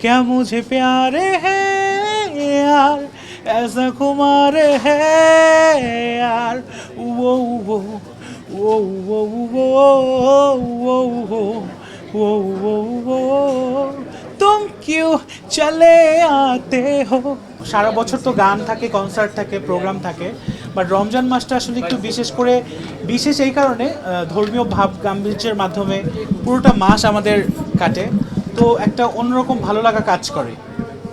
क्या मुझे प्यार है यार ऐसा कुमार है यार वो वो वो वो वो वो वो वो वो वो तुम क्यों चले आते हो সারা বছর তো গান থাকে কনসার্ট থাকে প্রোগ্রাম থাকে বাট রমজান মাসটা আসলে একটু বিশেষ করে বিশেষ এই কারণে আহ, ধর্মীয় ভাব গাম্ভীর্যের মাধ্যমে পুরোটা মাস আমাদের কাটে তো একটা অন্যরকম ভালো লাগা কাজ করে।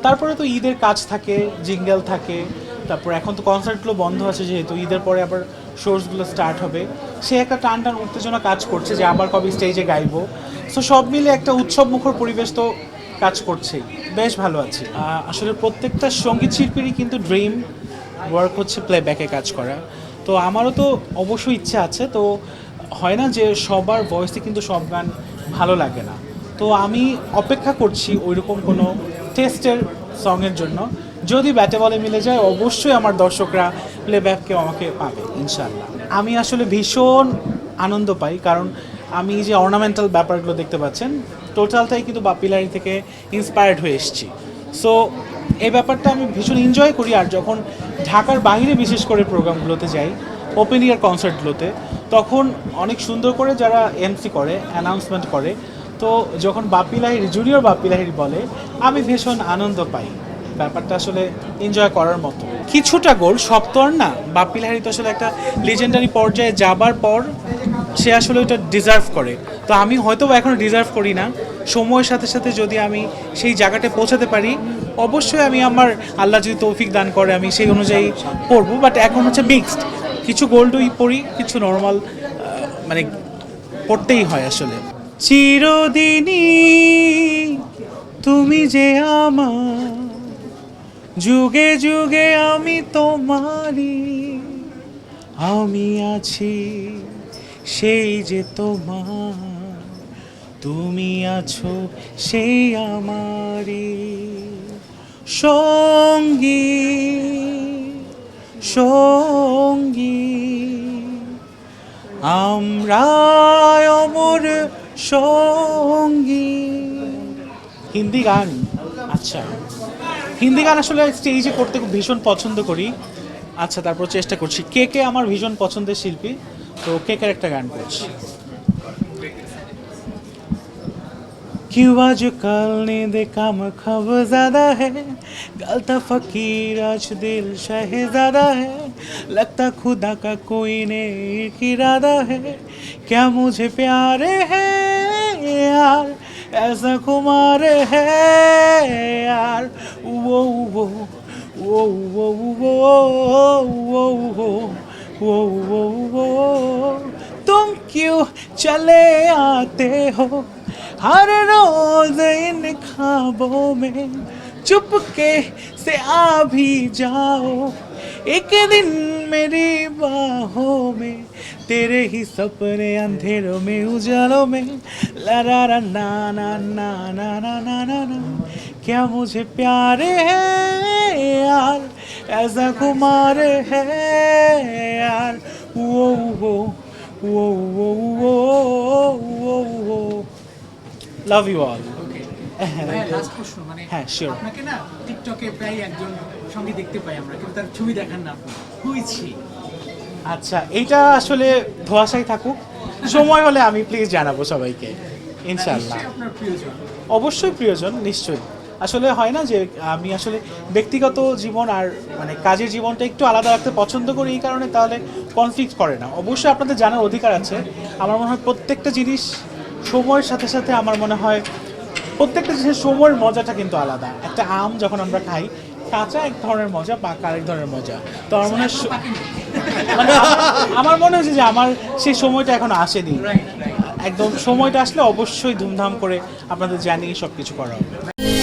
তারপরে তো ঈদের কাজ থাকে, জিঙ্গেল থাকে, তারপর এখন তো কনসার্টগুলো বন্ধ আছে যেহেতু, ঈদের পরে আবার শোর্সগুলো স্টার্ট হবে। সে একটা টান টান উত্তেজনা কাজ করছে যে আবার কবে স্টেজে গাইবো। সো সব মিলে একটা উৎসব মুখর পরিবেশ তো কাজ করছেই বেশ ভালো আছি। আসলে প্রত্যেকটা সংগীত শিল্পীরই কিন্তু ড্রিম ওয়ার্ক হচ্ছে প্লেব্যাকে কাজ করা। তো আমারও তো অবশ্যই ইচ্ছা আছে। তো হয় না যে সবার ভয়েসে কিন্তু সব গান ভালো লাগে না। তো আমি অপেক্ষা করছি ওইরকম কোনো টেস্টের সঙের জন্য। যদি ব্যাটে বলে মিলে যায়, অবশ্যই আমার দর্শকরা প্লেব্যাককে আমাকে পাবে ইনশাল্লাহ আমি আসলে ভীষণ আনন্দ পাই, কারণ আমি যে অর্নামেন্টাল ব্যাপারগুলো দেখতে পাচ্ছেন টোটালটাই কিন্তু বাপিলারি থেকে ইন্সপায়ার্ড হয়ে এসেছি। সো এই ব্যাপারটা আমি ভীষণ এনজয় করি, আর যখন ঢাকার বাইরে বিশেষ করে প্রোগ্রামগুলোতে যাই ওপেন ইয়ার কনসার্টগুলোতে তখন অনেক সুন্দর করে যারা এমসি করে অ্যানাউন্সমেন্ট করে তো যখন বাপি লাহির জুনিয়র বাপ্পি লাহির বলে, আমি ভীষণ আনন্দ পাই। ব্যাপারটা আসলে এনজয় করার মতো। কিছুটা গোল, সব তো আর না। বাপ্পি লাহিড়ী তো আসলে একটা লিজেন্ডারি পর্যায়ে যাবার পর সে আসলে ওটা ডিজার্ভ করে। তো আমি হয়তো এখনও ডিজার্ভ করি না। সময়ের সাথে সাথে যদি আমি সেই জায়গাটায় পৌঁছাতে পারি, অবশ্যই আমি আমার আল্লাহ যদি তৌফিক দান করে, আমি সেই অনুযায়ী পড়ব। বাট এখন হচ্ছে মিক্সড কিছু গোল্ডই পড়ি, কিছু নর্মাল মানে পড়তেই হয় আসলে। চিরদিনই তুমি যে আমার। যুগে যুগে আমি তোমারি আমি আছি সেই যে তোমার। তুমি আছো সেই আমারই সঙ্গী সঙ্গী। আমরা অমর সঙ্গী হিন্দি গান আচ্ছা হিন্দি গান আসলে স্টেজে করতে খুব ভীষণ পছন্দ করি আচ্ছা তারপর চেষ্টা করছি কে কে আমার ভীষণ পছন্দের শিল্পী তো কে কে একটা গান করছি क्यों आजकल नींद कम खब ज्यादा है गलता फकीर आज दिल शहजादा है लगता खुदा का कोई नेक इरादा है क्या मुझे प्यार है यार, ऐसा कुमार है यार। वो वो वो वो वो वो वो वो वो वो। तुम क्यों चले आते हो? हर रोज इन खाबों में चुपके से आ भी जाओ। एक दिन मेरी बाहों में तेरे ही सपने अंधेरों में उजालों में लरा रा ना ना ना ना ना ना ना ना क्या मुझे प्यार है यार ऐसा कुमार है यार वो वो वो वो वो वो वो लव यू ऑल লাস্ট প্রশ্ন মানে হ্যাঁ, sure. আপনাকে না টিকটকে প্রায় একজন সঙ্গে দেখতে পাই আমরা কিন্তু তার ছবি দেখান না আপনি। হুইছি আচ্ছা এইটা আসলে ধোয়াশাই থাকুক। সময় হলে আমি প্লিজ জানাব সবাইকে ইনশাআল্লাহ। অবশ্যই প্রিয়জন নিশ্চয়ই। আসলে হয় না যে আমি আসলে ব্যক্তিগত জীবন আর মানে কাজের জীবনটা একটু আলাদা রাখতে পছন্দ করি এই কারণে তাহলে কনফ্লিক্ট করে না। অবশ্যই আপনাদের জানার অধিকার আছে। আমার মনে হয় প্রত্যেকটা জিনিস সময়ের সাথে সাথে আমার মনে হয় প্রত্যেকটা জিনিসের সময়ের মজাটা কিন্তু আলাদা। একটা আম যখন আমরা খাই কাঁচা এক ধরনের মজা পাকা আরেক ধরনের মজা। তো আমার মনে হয় মানে আমার- মনে হচ্ছে যে আমার সেই সময়টা এখন আসেনি। একদম সময়টা আসলে অবশ্যই ধুমধাম করে আপনাদের জানিয়ে সব কিছু করা হবে।